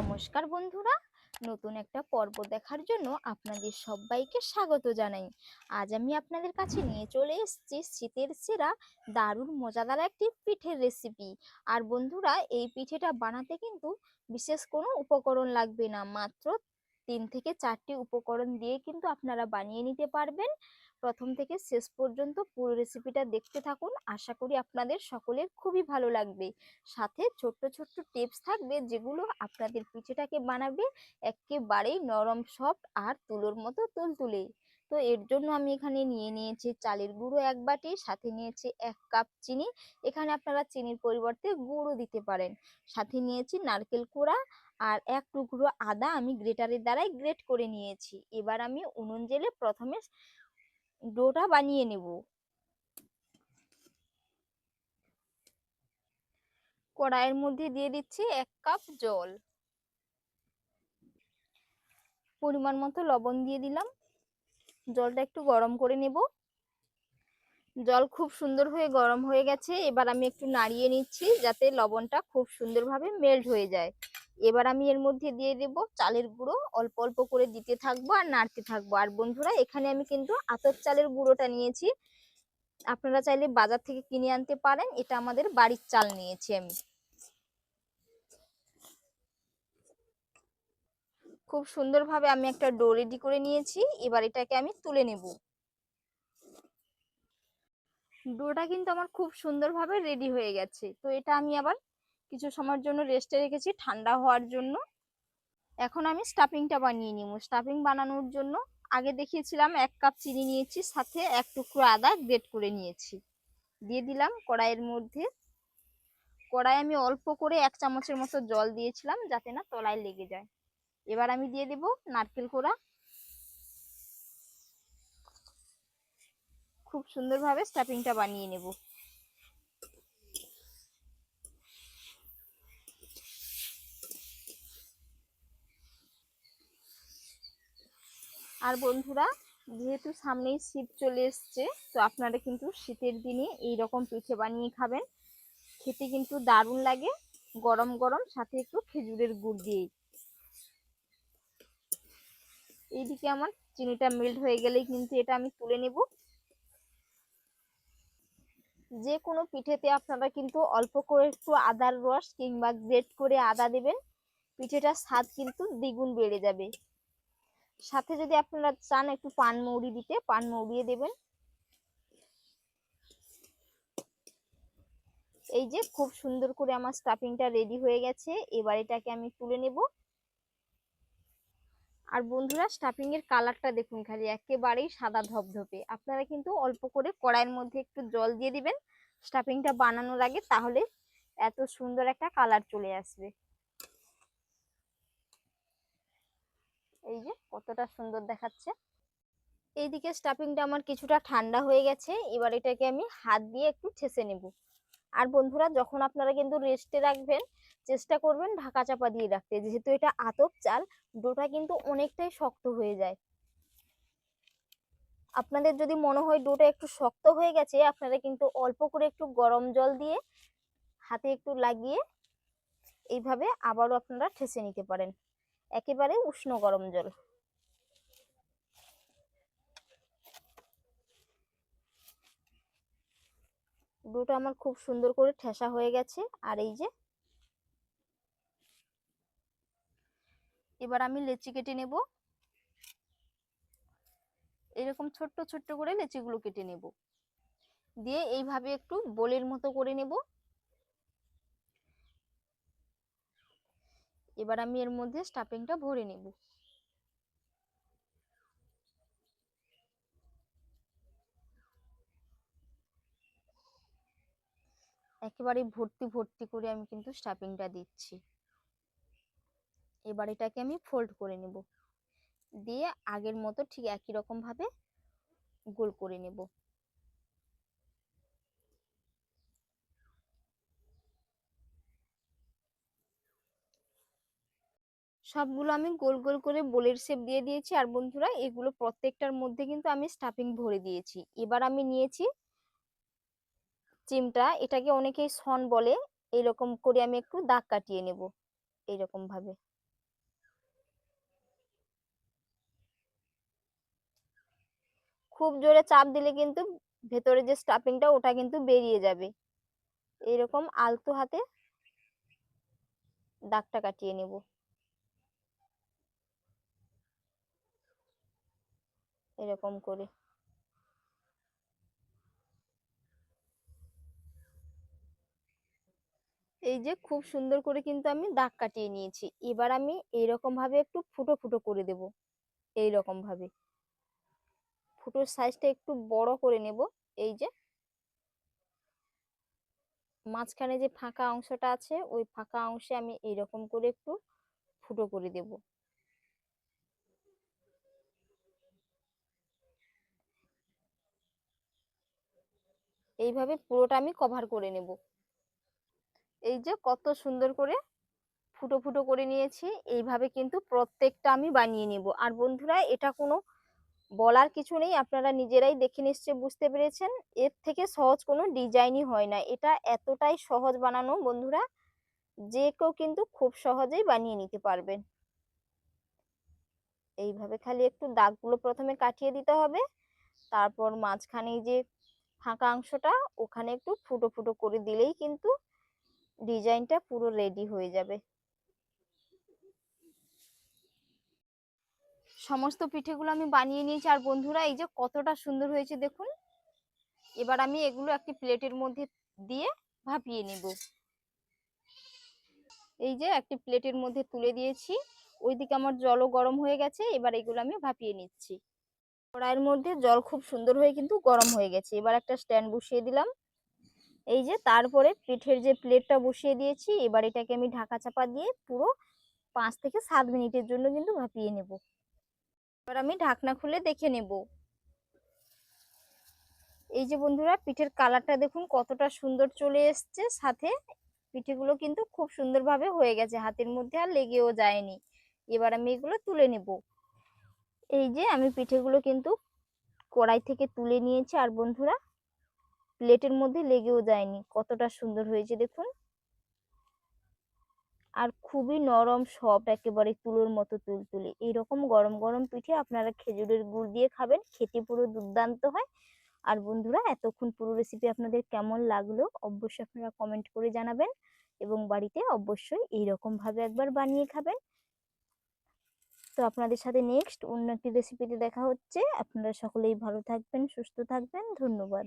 নমস্কার বন্ধুরা। নতুন একটা পর্ব দেখার জন্য আপনাদের সবাইকে স্বাগত জানাই। আজ আমি আপনাদের কাছে নিয়ে চলে এসেছি শীতের সেরা দারুণ মজাদার একটি পিঠের রেসিপি আর বন্ধুরা, এই পিঠেটা বানাতে কিন্তু বিশেষ কোনো উপকরণ লাগবে না। মাত্র তিন থেকে চারটি উপকরণ দিয়ে কিন্তু আপনারা বানিয়ে নিতে পারবেন। প্রথম থেকে শেষ পর্যন্ত পুরো রেসিপিটা দেখতে থাকুন। আশা করি আপনাদের সকলের খুবই ভালো লাগবে। সাথে ছোট্ট ছোট্ট টিপস থাকবে যেগুলো আপনাদের পিঠেটাকে বানাবে একেবারেই নরম সফট আর তুলোর মতো তুলতুলে। তো এর জন্য আমি এখানে নিয়ে নিয়েছি চালের গুঁড়ো এক বাটি, সাথে নিয়েছি এক কাপ চিনি। এখানে আপনারা চিনির পরিবর্তে গুঁড়ো দিতে পারেন। সাথে নিয়েছি নারকেল কোড়া আর এক টুকরো আদা আমি গ্রেটারের দ্বারাই গ্রেট করে নিয়েছি। এবার আমি উনুন জেলে প্রথমে ডোটা বানিয়ে নেব। কড়াইয়ের মধ্যে দিয়ে দিচ্ছি এক কাপ জল। পরিমাণ মতো লবণ দিয়ে দিলাম। জলটা একটু গরম করে নেব। জল খুব সুন্দর হয়ে গরম হয়ে গেছে। এবার আমি একটু নাড়িয়ে নিচ্ছি যাতে লবণটা খুব সুন্দরভাবে মেল্ট হয়ে যায়। এবার আমি এর মধ্যে দিয়ে দেব চালের গুঁড়ো। অল্প অল্প করে দিতে থাকব আর নাড়তে থাকব। আর বন্ধুরা, এখানে আমি কিন্তু আতপ চালের গুঁড়োটা নিয়েছি। আপনারা চাইলে বাজার থেকে কিনে আনতে পারেন। এটা আমাদের বাড়ির চাল নিয়েছি আমি। খুব সুন্দরভাবে আমি একটা ডো রেডি করে নিয়েছি। এবার এটাকে আমি তুলে নেব। ডোটা কিন্তু আমার খুব সুন্দরভাবে রেডি হয়ে গেছে। তো এটা আমি আবার কিছু সময়ের জন্য রেস্টে রেখেছি, ঠান্ডা হওয়ার জন্য। এখন আমি স্টাফিংটা বানিয়ে নিব। স্টাফিং বানানোর জন্য আগে দেখিয়েছিলাম এক কাপ চিনি নিয়েছি, সাথে এক টুকরো আদা গ্রেট করে নিয়েছি। দিয়ে দিলাম কড়াইয়ের মধ্যে। কড়াই আমি অল্প করে এক চামচের মতো জল দিয়েছিলাম যাতে না তলায় লেগে যায়। এবার আমি দিয়ে দেব নারকেল কোড়া। খুব সুন্দরভাবে স্টাফিংটা বানিয়ে নেব। আর বন্ধুরা, যেহেতু সামনেই শীত চলে এসছে, তো আপনারা কিন্তু শীতের দিনে এই রকম পিঠে বানিয়ে খাবেন। খেতে কিন্তু দারুণ লাগে, গরম গরম, সাথে একটু খেজুরের গুড় দিয়ে এইদিকে আমার চিনিটা মেল্ট হয়ে গেলেই কিন্তু এটা আমি তুলে নেব। যে কোনো পিঠেতে আপনারা কিন্তু অল্প করে একটু আদার রস কিংবা গ্রেট করে আদা দেবেন। পিঠেটার স্বাদ কিন্তু দ্বিগুণ বেড়ে যাবে। সাথে যদি আপনারা চান একটু পান মৌরি দিতে, পান মৌরিয়ে দেবেন। এই যে খুব সুন্দর করে আমার স্টাফিংটা রেডি হয়ে গেছে। এবার এটাকে আমি তুলে নেব। আর বন্ধুরা স্টাফিং এর কালারটা দেখুন খালি, একেবারেই সাদা ধপধপে আপনারা কিন্তু অল্প করে কড়াইয়ের মধ্যে একটু জল দিয়ে দিবেন স্টাফিংটা বানানোর আগে তাহলে এত সুন্দর একটা কালার চলে আসবে। এই যে কতটা সুন্দর দেখাচ্ছে। এইদিকে স্টাফিংটা আমার কিছুটা ঠান্ডা হয়ে গেছে, এবার এটাকে আমি হাত দিয়ে একটু ঠেসে নেব। আর বন্ধুরা, যখন আপনারা কিন্তু রেস্টে রাখবেন, চেষ্টা করবেন ঢাকা চাপা দিয়ে রাখতে। যেহেতু এটা আতপ চাল, ডোটা কিন্তু অনেকটাই শক্ত হয়ে যায়। আপনাদের যদি মনে হয় ডোটা একটু শক্ত হয়ে গেছে, আপনারা কিন্তু অল্প করে একটু গরম জল দিয়ে হাতে একটু লাগিয়ে এইভাবে আবারও আপনারা ঠেসে নিতে পারেন। একেবারে উষ্ণ গরম জল। ডোটা আমার খুব সুন্দর করে ঠেসা হয়ে গেছে। আর এই যে এবার আমি লেচি কেটে নেব। এরকম ছোট্ট ছোট্ট করে লেচিগুলো কেটে নেব। দিয়ে এইভাবে একটু বোলের মতো করে নেব। এবার আমি এর মধ্যে স্টাফিংটা ভরে নেব। একেবারে ভর্তি ভর্তি করে আমি কিন্তু স্টাফিংটা দিচ্ছি। এবার এটাকে আমি ফোল্ড করে নেব। দিয়ে আগের মতো ঠিক একই রকম ভাবে গোল করে নেব। সবগুলো আমি গোল গোল করে বোলের শেপ দিয়ে দিয়েছি। আর বন্ধুরা, এগুলো প্রত্যেকটার মধ্যে কিন্তু আমি স্টাফিং ভরে দিয়েছি। এবার আমি নিয়েছি চিমটা এটাকে অনেকেই সন বলে এইরকম করে আমি একটু দাগ কাটিয়ে নেব এইরকম ভাবে। খুব জোরে চাপ দিলে কিন্তু ভেতরে যে স্টাফিংটা ওটা কিন্তু বেরিয়ে যাবে। এরকম আলতো হাতে দাগটা কাটিয়ে নেব। এরকম করে। এই যে খুব সুন্দর করে কিন্তু আমি দাগ কাটিয়ে নিয়েছি। এবার আমি এইরকম ভাবে একটু ফুটো ফুটো করে দেব। এইরকম ভাবে। ফুটোর সাইজটা একটু বড় করে নেব। এই যে। মাঝখানে যে ফাঁকা অংশটা আছে, ওই ফাঁকা অংশে আমি এইরকম করে একটু ফুটো করে দেব। এইভাবে পুরোটা আমি কভার করে নেব। এই যে কত সুন্দর করে ফুটো ফুটো করে নিয়েছি, এইভাবে কিন্তু প্রত্যেকটা আমি বানিয়ে নেব। আর বন্ধুরা, এটা কোনো বলার কিছু নেই, আপনারা নিজেরাই দেখে নিশ্চয়ই বুঝতে পেরেছেন। এর থেকে সহজ কোনো ডিজাইনই হয় না। এটা এতটাই সহজ বানানো, বন্ধুরা, যে কেউ কিন্তু খুব সহজেই বানিয়ে নিতে পারবেন এইভাবে খালি একটু দাগগুলো প্রথমে কাটিয়ে দিতে হবে। তারপর মাঝখানে যে ফাঁকা অংশটা, ওখানে একটু ফুটো ফুটো করে দিলেই কিন্তু ডিজাইনটা পুরো রেডি হয়ে যাবে। সমস্ত পিঠেগুলো আমি বানিয়ে নিয়েছি। আর বন্ধুরা, এই যে কতটা সুন্দর হয়েছে দেখুন। এবার আমি এগুলো একটি প্লেটের মধ্যে দিয়ে ভাপিয়ে নেব। এই যে একটি প্লেটের মধ্যে তুলে দিয়েছি। ওইদিকে আমার জলও গরম হয়ে গেছে। এবার এগুলো আমি ভাপিয়ে নিচ্ছি। কড়াইয়ের মধ্যে জল খুব সুন্দর হয়ে কিন্তু গরম হয়ে গেছে। এবার একটা স্ট্যান্ড বসিয়ে দিলাম। এই যে তারপরে পিঠের যে প্লেটটা বসিয়ে দিয়েছি, এবার এটাকে আমি ঢাকা চাপা দিয়ে পুরো পাঁচ থেকে সাত মিনিটের জন্য কিন্তু ভাপিয়ে নেব। এবার আমি ঢাকনা খুলে দেখে নেব। এই যে বন্ধুরা, পিঠের কালারটা দেখুন কতটা সুন্দর চলে এসছে। সাথে পিঠেগুলো কিন্তু খুব সুন্দরভাবে হয়ে গেছে, হাতের মধ্যে আর লেগেও যায়নি। এবার আমি এগুলো তুলে নেব। এই যে আমি পিঠেগুলো কিন্তু কড়াই থেকে তুলে নিয়েছি। আর বন্ধুরা প্লেটের মধ্যে লেগেও যায়নি। কতটা সুন্দর হয়েছে দেখুন। আর খুবই নরম সফট একেবারে তুলোর মতো তুলতুলে। এইরকম গরম গরম পিঠে আপনারা খেজুরের গুড় দিয়ে খাবেন, খেতে পুরো দুর্দান্ত হয়। আর বন্ধুরা, এতক্ষণ পুরো রেসিপি আপনাদের কেমন লাগল অবশ্যই আপনারা কমেন্ট করে জানাবেন এবং বাড়িতে অবশ্যই এইরকম ভাবে একবার বানিয়ে খাবেন। তো আপনাদের সাথে নেক্সট অন্য একটি রেসিপিতে দেখা হচ্ছে। আপনারা সকলেই ভালো থাকবেন, সুস্থ থাকবেন। ধন্যবাদ।